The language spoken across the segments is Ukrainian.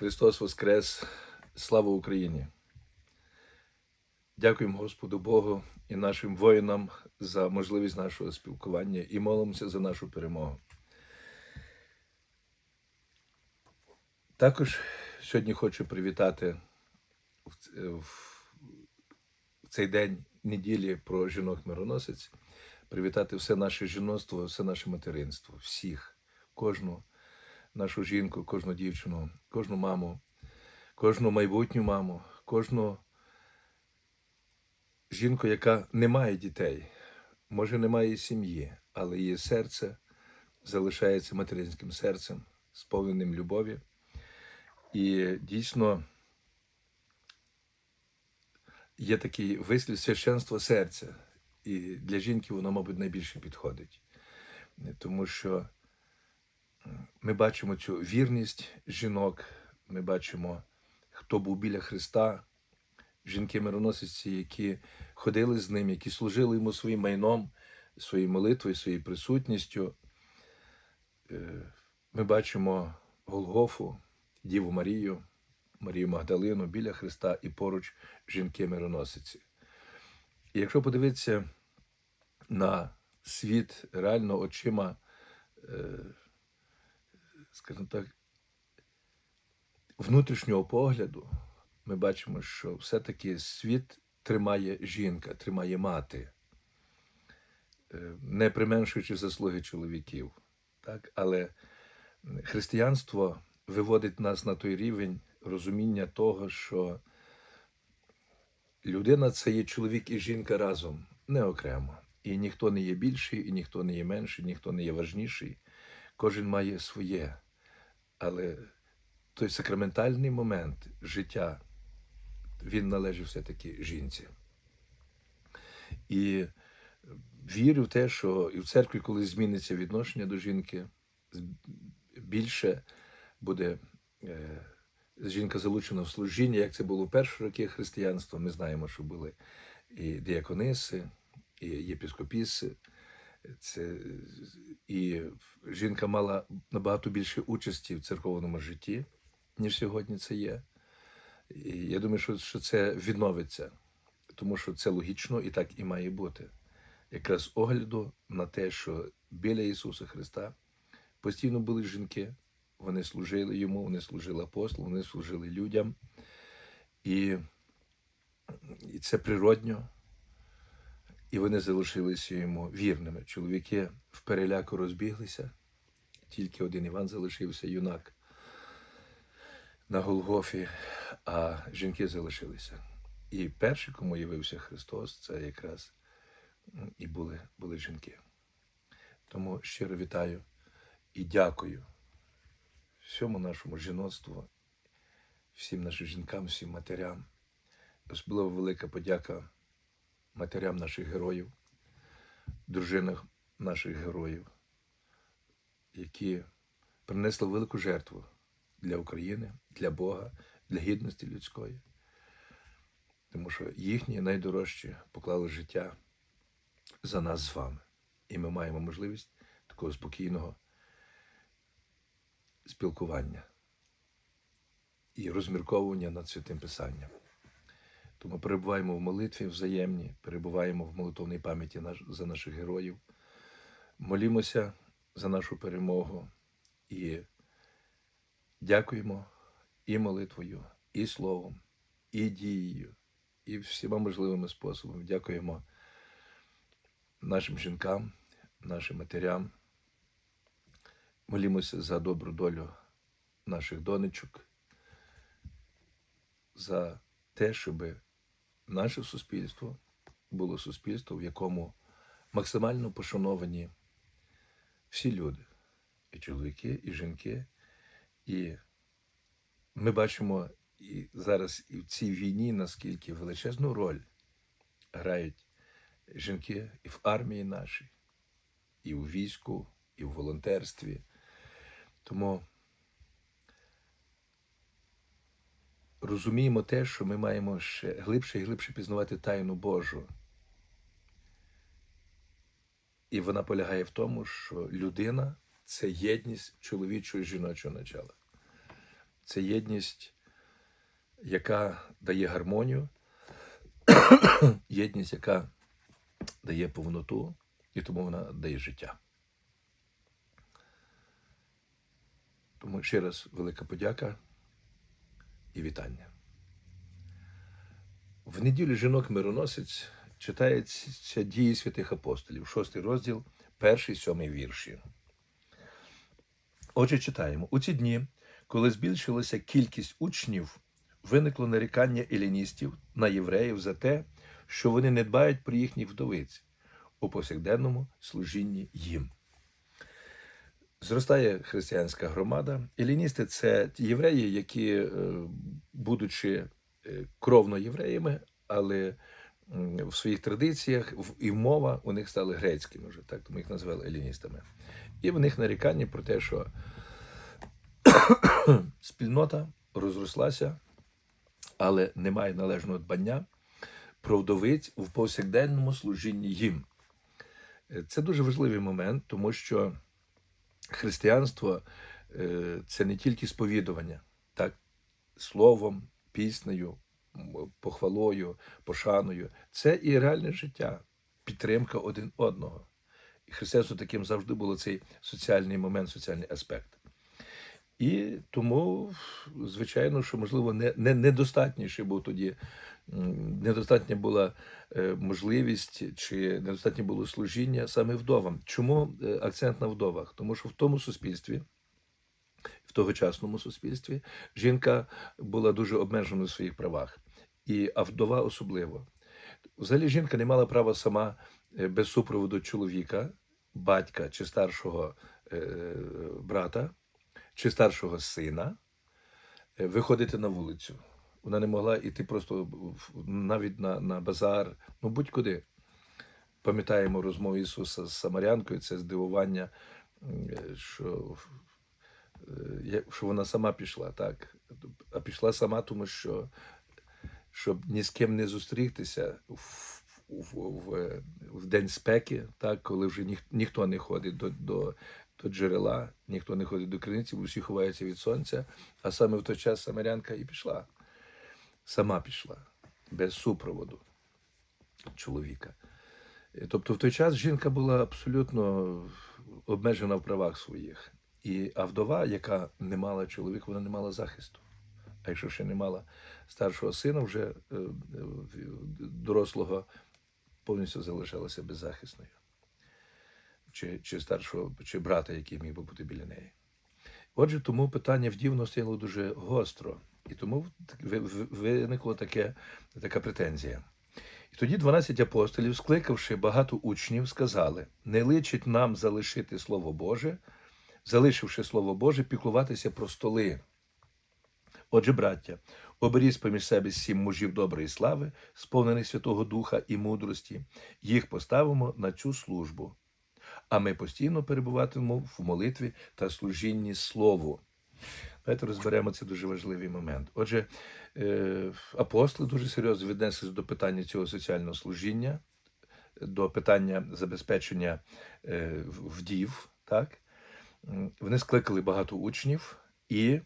Христос Воскрес! Слава Україні! Дякуємо Господу Богу і нашим воїнам за можливість нашого спілкування і молимося за нашу перемогу. Також сьогодні хочу привітати в в цей день неділі про жінок-мироносець, привітати все наше жіноцтво, все наше материнство, всіх, кожну нашу жінку, кожну дівчину, кожну маму, кожну майбутню маму, кожну жінку, яка не має дітей, може, не має сім'ї, але її серце залишається материнським серцем, сповненим любові. І дійсно є такий вислів священство серця. І для жінки воно, мабуть, найбільше підходить. Тому що ми бачимо цю вірність жінок, ми бачимо, хто був біля Христа, жінки-мироносиці, які ходили з ним, які служили йому своїм майном, своєю молитвою, своєю присутністю. Е, Ми бачимо Голгофу, Діву Марію, Марію Магдалину біля Христа і поруч жінки-мироносиці. І якщо подивитися на світ реально очима, е, скажімо так, внутрішнього погляду, ми бачимо, що все-таки світ тримає жінка, тримає мати, Е, не применшуючи заслуги чоловіків. Так? Але християнство виводить нас на той рівень розуміння того, що людина це є чоловік і жінка разом, не окремо. І ніхто не є більший, і ніхто не є менший, ніхто не є важніший. Кожен має своє. Але той сакраментальний момент життя, він належить все-таки жінці. І вірю в те, що і в церкві, коли зміниться відношення до жінки, більше буде е, жінка залучена в служіння, як це було в перші роки християнства. Ми знаємо, що були і діакониси, і єпіскопіси. Це, і жінка мала набагато більше участі в церковному житті, ніж сьогодні це є. І я думаю, що, що це відновиться, тому що це логічно і так і має бути. Якраз огляду на те, що біля Ісуса Христа постійно були жінки, вони служили йому, вони служили апостолам, вони служили людям. І, і це природньо. І вони залишилися йому вірними. Чоловіки в переляку розбіглися, тільки один Іван залишився, юнак на Голгофі, а жінки залишилися. І перші, кому явився Христос, це якраз і були, були жінки. Тому щиро вітаю і дякую всьому нашому жіноцтву, всім нашим жінкам, всім матерям. Особливо велика подяка матерям наших героїв, дружинах наших героїв, які принесли велику жертву для України, для Бога, для гідності людської. Тому що їхні найдорожчі поклали життя за нас з вами. І ми маємо можливість такого спокійного спілкування і розмірковування над святим Писанням. Тому перебуваємо в молитві взаємні, перебуваємо в молитовній пам'яті за наших героїв, молімося за нашу перемогу і дякуємо і молитвою, і словом, і дією, і всіма можливими способами. Дякуємо нашим жінкам, нашим матерям. Молімося за добру долю наших донечок, за те, щоб наше суспільство було суспільство, в якому максимально пошановані всі люди, і чоловіки, і жінки. І ми бачимо і зараз і в цій війні, наскільки величезну роль грають жінки і в армії нашій, і у війську, і в волонтерстві. Тому розуміємо те, що ми маємо ще глибше і глибше пізнавати тайну Божу. І вона полягає в тому, що людина це єдність чоловічого і жіночого начала. це єдність, яка дає гармонію, єдність, яка дає повноту, і тому вона дає життя. Тому ще раз велика подяка і вітання. В неділю жінок мироносець читається дії святих апостолів, шостий розділ, перший сьомий вірші. Отже, читаємо: у ці дні, коли збільшилася кількість учнів, виникло нарікання еліністів на євреїв за те, що вони не дбають про їхніх вдовиць у повсякденному служінні їм. Зростає християнська громада. Еліністи це євреї, які, е, будучи е, кровно євреями, але в своїх традиціях і мова у них стали грецькими вже, так тому їх назвали еліністами. І в них нарікання про те, що спільнота розрослася, але немає належного дбання про вдовиць в повсякденному служінні їм. Е, Це дуже важливий момент, тому що християнство е, це не тільки сповідування, так, словом, піснею, похвалою, пошаною. Це і реальне життя, підтримка один одного. І християнство таким завжди було цей соціальний момент, соціальний аспект. І тому, звичайно, що можливо не, не був тоді, недостатня була е, можливість чи недостатнє було служіння саме вдовам. Чому е, акцент на вдовах? Тому що в тому суспільстві, в тогочасному суспільстві, жінка була дуже обмежена в своїх правах, і а вдова особливо. Взагалі жінка не мала права сама е, без супроводу чоловіка, батька чи старшого брата, чи старшого сина виходити на вулицю. Вона не могла йти просто навіть на, на базар, ну будь-куди. Пам'ятаємо розмову Ісуса з Самарянкою, це здивування, е, що, е, що вона сама пішла, так. А пішла сама, тому що щоб ні з ким не зустрітися в, в, в, в день спеки, так, коли вже ніх, ніхто не ходить до, до, до джерела, ніхто не ходить до криниці, бо всі ховаються від сонця. А саме в той час Самарянка і пішла. Сама пішла, без супроводу чоловіка. Е, Тобто в той час жінка була абсолютно обмежена в правах своїх. І а вдова, яка не мала чоловіка, вона не мала захисту. А якщо ще не мала старшого сина, вже е, е, дорослого повністю залишалася беззахисною. Чи, чи старшого, чи брата, який міг би бути біля неї. Отже, тому питання вдівно стояло дуже гостро, і тому ви- ви- таке, така претензія. І тоді 12 апостолів, скликавши багато учнів, сказали: не личить нам залишити Слово Боже, залишивши Слово Боже, піклуватися про столи. Отже, браття, оберіть поміж себе сім мужів доброї слави, сповнених Святого Духа і мудрості, їх поставимо на цю службу. А ми постійно перебуватимемо в молитві та служінні Слову. Давайте розберемо це дуже важливий момент. Отже, е, апостоли дуже серйозно віднеслися до питання цього соціального служіння, до питання забезпечення е, вдів. Так? Вони скликали багато учнів і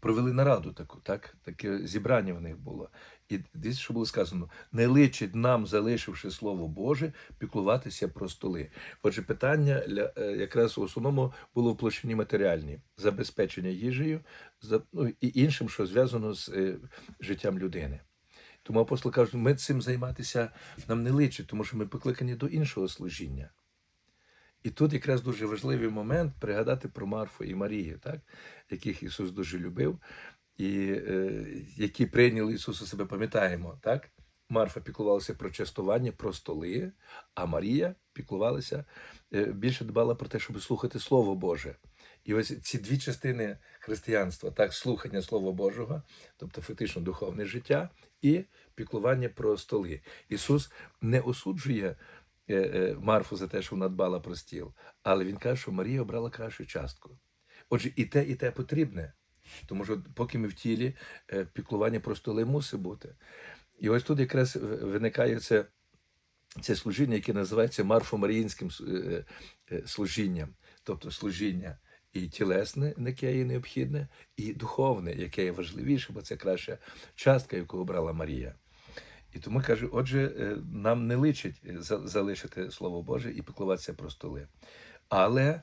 провели нараду таку, так? таке зібрання в них було. І десь що було сказано: не личить нам, залишивши слово Боже, піклуватися про столи. Отже, питання е, якраз в основному було в площині матеріальній забезпечення їжею, ну, і іншим, що зв'язано з е, життям людини. Тому апостол каже, ми цим займатися нам не личить, тому що ми покликані до іншого служіння. І тут якраз дуже важливий момент пригадати про Марфу і Марію, так? яких Ісус дуже любив, і е, які прийняли Ісуса себе, пам'ятаємо, так? Марфа піклувалася про частування, про столи, а Марія піклувалася, е, більше дбала про те, щоб слухати Слово Боже. І ось ці дві частини християнства, так, слухання Слова Божого, тобто фактично духовне життя, і піклування про столи. Ісус не осуджує Марфу за те, що вона дбала про стіл, але Він каже, що Марія обрала кращу частку. Отже, і те, і те потрібне. Тому що поки ми в тілі, е, піклування про столи мусить бути. І ось тут якраз виникає це, це служіння, яке називається Марфо-Маріїнським е, е, служінням, тобто служіння. І тілесне, яке є необхідне, і духовне, яке є важливіше, бо це краща частка, яку обрала Марія. І тому каже: отже, е, нам не личить е, залишити Слово Боже і піклуватися про столи. Але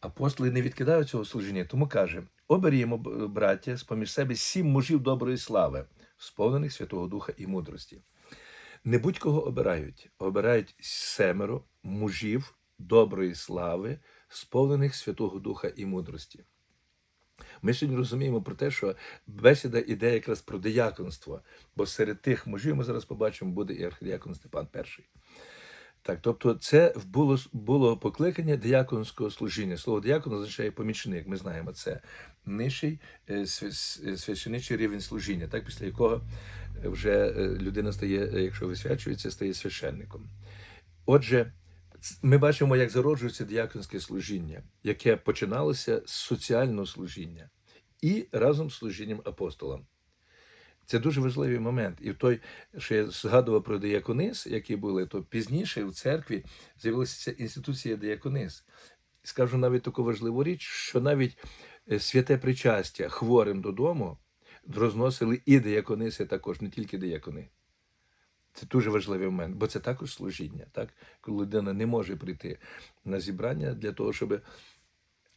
апостоли не відкидають цього служіння, тому каже: оберімо, браття, з поміж себе сім мужів доброї слави, сповнених Святого Духа і мудрості. Не будь-кого обирають, обирають семеро мужів доброї слави, сповнених Святого Духа і мудрості. Ми сьогодні розуміємо про те, що бесіда іде якраз про дияконство, бо серед тих мужів ми зараз побачимо буде і архидіакон Степан І. Так, тобто, це було, було покликання діяконського служіння. Слово діякон означає помічник. Ми знаємо це нижчий е, е, священичий рівень служіння, так, після якого е, вже людина стає, якщо висвячується, стає священником. Отже, ми бачимо, як зароджується діяконське служіння, яке починалося з соціального служіння і разом з служінням апостолам. Це дуже важливий момент. І той, що я згадував про діяконис, які були, то пізніше в церкві з'явилася інституція діяконис. Скажу навіть таку важливу річ, що навіть е, святе причастя хворим додому розносили і діякониси також, не тільки діякони. Це дуже важливий момент, бо це також служіння, так? коли людина не може прийти на зібрання для того, щоб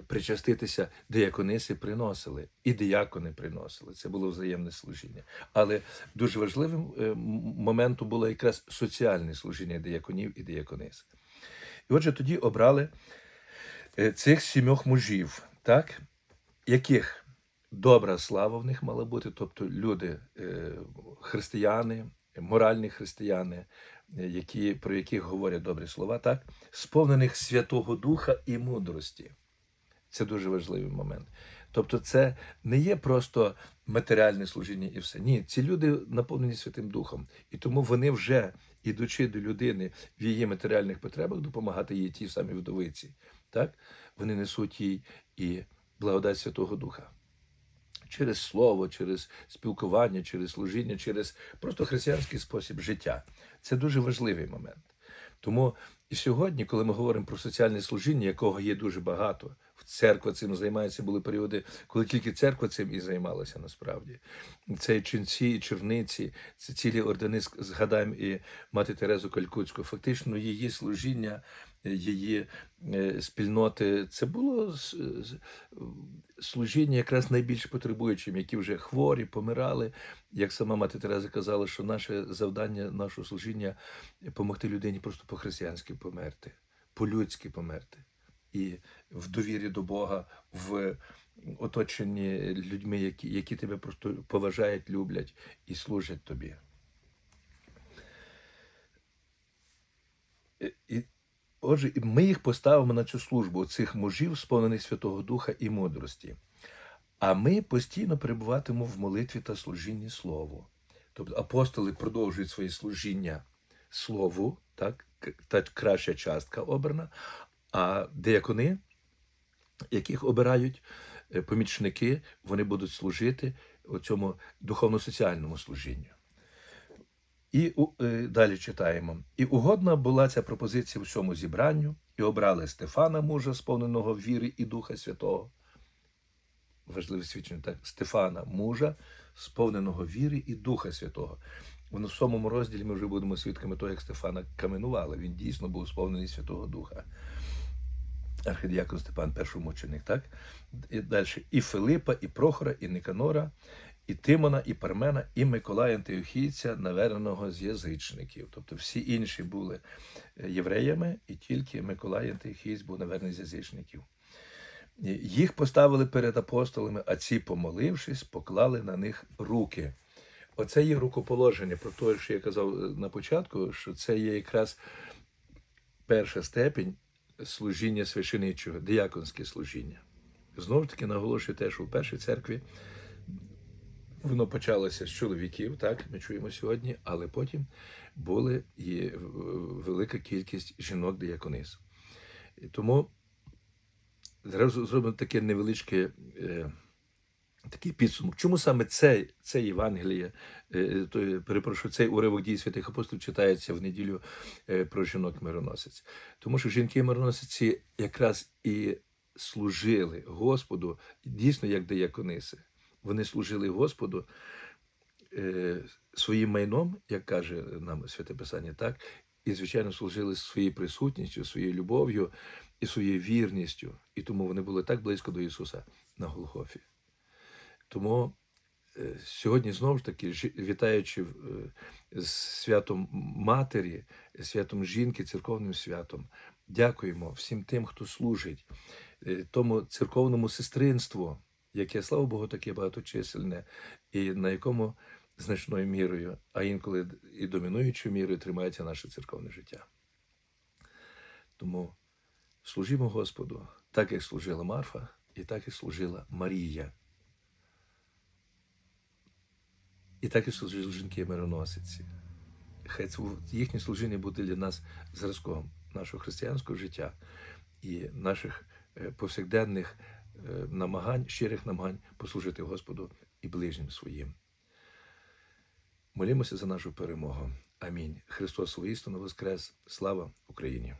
причаститися, диякониси приносили, і диякони приносили. Це було взаємне служіння. Але дуже важливим е, моментом було якраз соціальне служіння дияконів і дияконис. І отже, тоді обрали е, цих сімьох мужів, так? яких добра слава в них мала бути, тобто люди, е, християни, моральні християни, е, які, про яких говорять добрі слова, так? сповнених Святого Духа і мудрості. Це дуже важливий момент. Тобто, це не є просто матеріальне служіння і все. Ні, ці люди наповнені Святим Духом, і тому вони вже, ідучи до людини в її матеріальних потребах, допомагати їй тій самій вдовиці. Так? Вони несуть їй і благодать Святого Духа. Через слово, через спілкування, через служіння, через просто християнський спосіб життя. Це дуже важливий момент. Тому і сьогодні, коли ми говоримо про соціальне служіння, якого є дуже багато, церква цим займається, були періоди, коли тільки церква цим і займалася насправді. Це і ченці, і черниці, це цілі ордени, згадаємо і мати Терезу Калькутську. Фактично, її служіння, її е, спільноти, це було служіння якраз найбільш потребуючим, які вже хворі, помирали. Як сама мати Тереза казала, що наше завдання, нашого служіння допомогти людині просто по-християнськи померти, по-людськи померти. І в довірі до Бога, в оточенні людьми, які, які тебе просто поважають, люблять і служать тобі. І- отже, ми їх поставимо на цю службу, цих мужів, сповнених Святого Духа і мудрості. А ми постійно перебуватимемо в молитві та служінні Слову. Тобто апостоли продовжують своє служіння Слову, так, та краща частка обрана, а деякони, яких обирають е, помічники, вони будуть служити цьому духовно-соціальному служінню. І е, далі читаємо. І угодна була ця пропозиція всьому зібранню, і обрали Стефана, мужа, сповненого віри і Духа Святого. Важливе свідчення, так? Стефана, мужа, сповненого віри і Духа Святого. В сьомому розділі ми вже будемо свідками того, як Стефана каменували. Він дійсно був сповнений Святого Духа. Архидіакон Степан, перший мученик, так? І далі і Филипа, і Прохора, і Никанора, і Тимона, і Пармена, і Миколая Антиохійця, навереного з язичників. Тобто всі інші були е, євреями, і тільки Миколай Антиохійць був наверний з язичників. Їх поставили перед апостолами, а ці, помолившись, поклали на них руки. Оце є рукоположення, про те, що я казав е, на початку, що це є якраз перша степень служіння священичого, діяконське служіння. Знову таки наголошую те, що в першій церкві воно почалося з чоловіків, так ми чуємо сьогодні, але потім була і е, велика кількість жінок діяконис. Тому зразу зробимо таке невеличке. Е, Такий підсумок. Чому саме це, це Євангеліє, е, то, перепрошую, цей уривок дій святих апостолів читається в неділю е, про жінок мироносець? Тому що жінки мироносиці якраз і служили Господу дійсно як деякониси. Вони служили Господу е, своїм майном, як каже нам Святе Писання, так, і, звичайно, служили своєю присутністю, своєю любов'ю і своєю вірністю. І тому вони були так близько до Ісуса на Голгофі. Тому е, сьогодні знову ж таки, вітаючи е, з святом Матері, святом жінки, церковним святом, дякуємо всім тим, хто служить, е, тому церковному сестринству, яке, слава Богу, таке багаточисельне, і на якому значною мірою, а інколи і домінуючою мірою тримається наше церковне життя. Тому служімо Господу, так як служила Марфа, і так як служила Марія. І так і служили жінки мироносиці. Хай їхнє служіння буде для нас зразком нашого християнського життя і наших е, повсякденних е, намагань, щирих намагань послужити Господу і ближнім своїм. Молімося за нашу перемогу. Амінь. Христос воістину воскрес. Слава Україні!